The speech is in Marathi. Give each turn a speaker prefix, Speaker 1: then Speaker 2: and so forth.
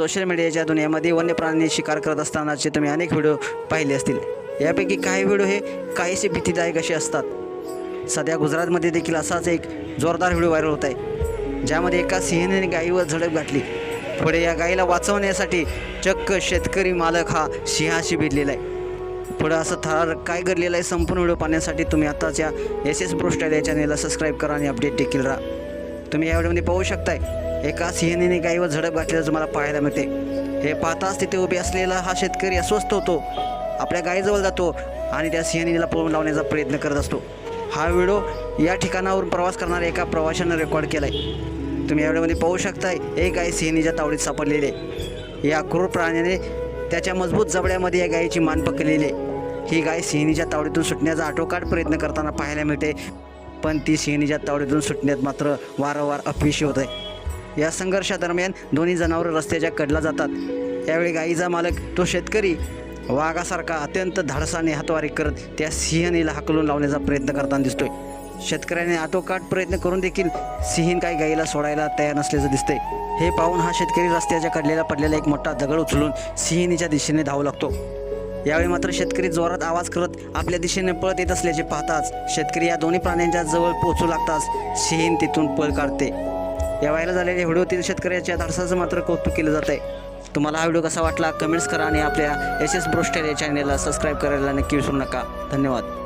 Speaker 1: सोशल मीडियाच्या दुनियामध्ये वन्य प्राणी शिकार करत असतानाचे तुम्ही अनेक व्हिडिओ पाहिले असतील. यापैकी काही व्हिडिओ हे काहीसे भीतीदायक असे असतात. सध्या गुजरातमध्ये देखील असाच एक जोरदार व्हिडिओ व्हायरल होत आहे. ज्यामध्ये एका सिंहने गायीवर झडप घातली. पुढे या गायीला वाचवण्यासाठी चक्क शेतकरी मालक हा सिंहाशी भिडलेला आहे. पुढं असं थरार काय घडलेलं आहे संपूर्ण व्हिडिओ पाहण्यासाठी तुम्ही आत्ताच्या एस एस प्रोस्टाईल या चॅनेलला सबस्क्राईब करा आणि अपडेट देखील राहा. तुम्ही या व्हिडिओमध्ये पाहू शकताय. एका सिंहनेने गाईवर झडप घातलेलं तुम्हाला पाहायला मिळते. हे पाहताच तिथे उभे असलेला हा शेतकरी अस्वस्थ होतो. आपल्या गायीजवळ जातो आणि त्या सिंहनीला पळून लावण्याचा प्रयत्न करत असतो. हा व्हिडिओ या ठिकाणावरून प्रवास करणाऱ्या एका प्रवाशानं रेकॉर्ड केला आहे तुम्ही या व्हिडिओमध्ये पाहू शकताय एक गाय सिंहनीच्या तावडीत सापडलेली आहे. या क्रूर प्राण्याने त्याच्या मजबूत जबड्यामध्ये या गायीची मान पकडलेली आहे. ही गाय सिंहनीच्या तावडीतून सुटण्याचा आटोकाट प्रयत्न करताना पाहायला मिळते. पण ती सिंहनीच्या तावडीतून सुटण्यात मात्र वारंवार अपयशी होत आहे या संघर्षादरम्यान दोन्ही जनावरं रस्त्याच्या कडला जातात. यावेळी गायीचा मालक तो शेतकरी वाघासारखा अत्यंत धाडसाने हातवारी करत त्या सिंहनीला हाकलून लावण्याचा प्रयत्न करताना दिसतोय. शेतकऱ्याने आटोकाट प्रयत्न करून देखील सिंहीन काही गाईला सोडायला तयार नसल्याचं दिसतंय. हे पाहून हा शेतकरी रस्त्याच्या कडलेला पडलेला एक मोठा दगड उचलून सिंहिणीच्या दिशेने धावू लागतो. यावेळी मात्र शेतकरी जोरात आवाज करत आपल्या दिशेने पळत येत असल्याचे पाहताच शेतकरी या दोन्ही प्राण्यांच्या जवळ पोहोचू लागताच सिंहीण तिथून पळ काढते. या व्हायला झालेल्या व्हिडिओतील शेतकऱ्याच्या धाडसाचं मात्र कौतुक केलं जात आहे तुम्हाला हा व्हिडिओ कसा वाटला कमेंट्स करा आणि आपल्या एस एस ब्रोस्टेल या चॅनेलला सबस्क्राईब करायला नक्की विसरू नका. धन्यवाद.